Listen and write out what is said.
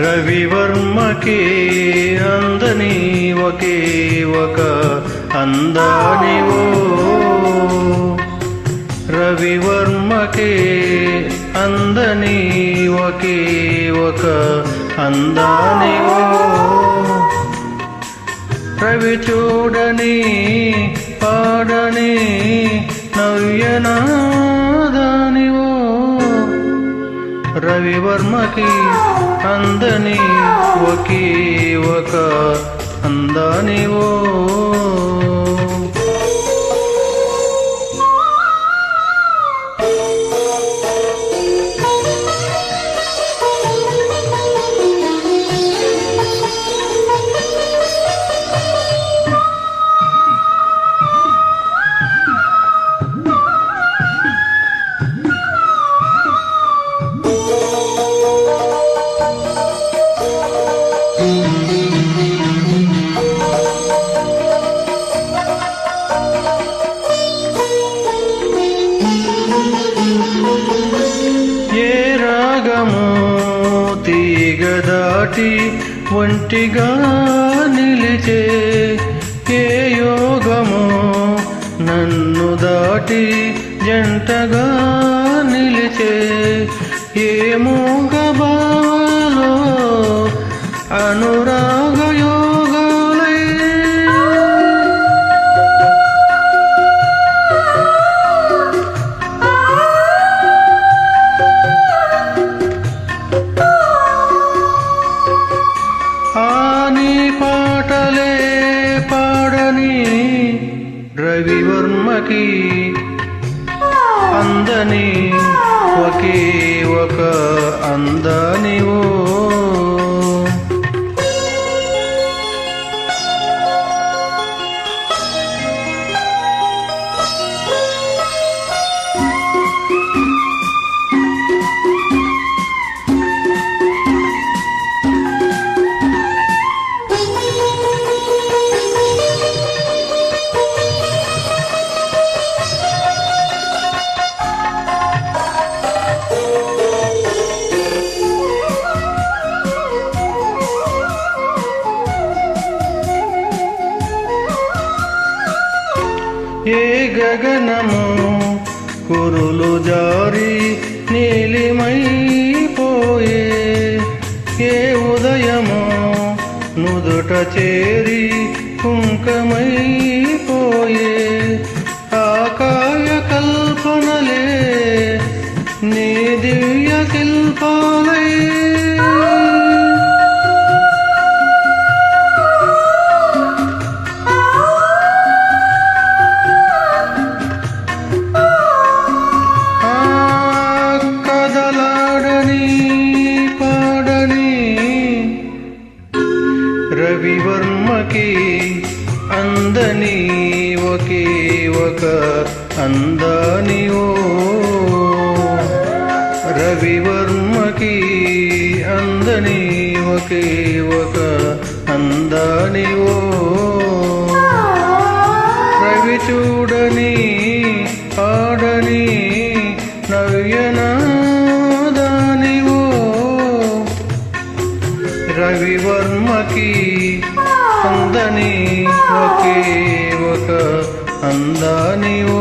రవివర్మకి అందని ఒకే ఒక అందానివో రవివర్మకి అందని ఒకే ఒక అందానివో రవి చూడని పాడని నవ్యనాదా? రవివర్మకి అందని ఒకే ఒక అందానివో. దాటి ఒంటిగా నిలిచే ఏ యోగమో నన్ను దాటి జంటగా నిలిచే ఏ మూగ అనురాగయో రవివర్మకి అందని ఒకే ఒక అందానివో ఏ గగనము? కురులు జారి నీలిమైపోయే ఏ ఉదయము? నుదుట చేరి కుంకమైపోయే అందని ఒకే ఒక అందాని ఓ రవివర్మకి అందని ఒకే ఒక అందాని ఓ రవి చూడని ఆడని నవ్యనా రవివర్మకి అందని ఒకే ఒక ఓ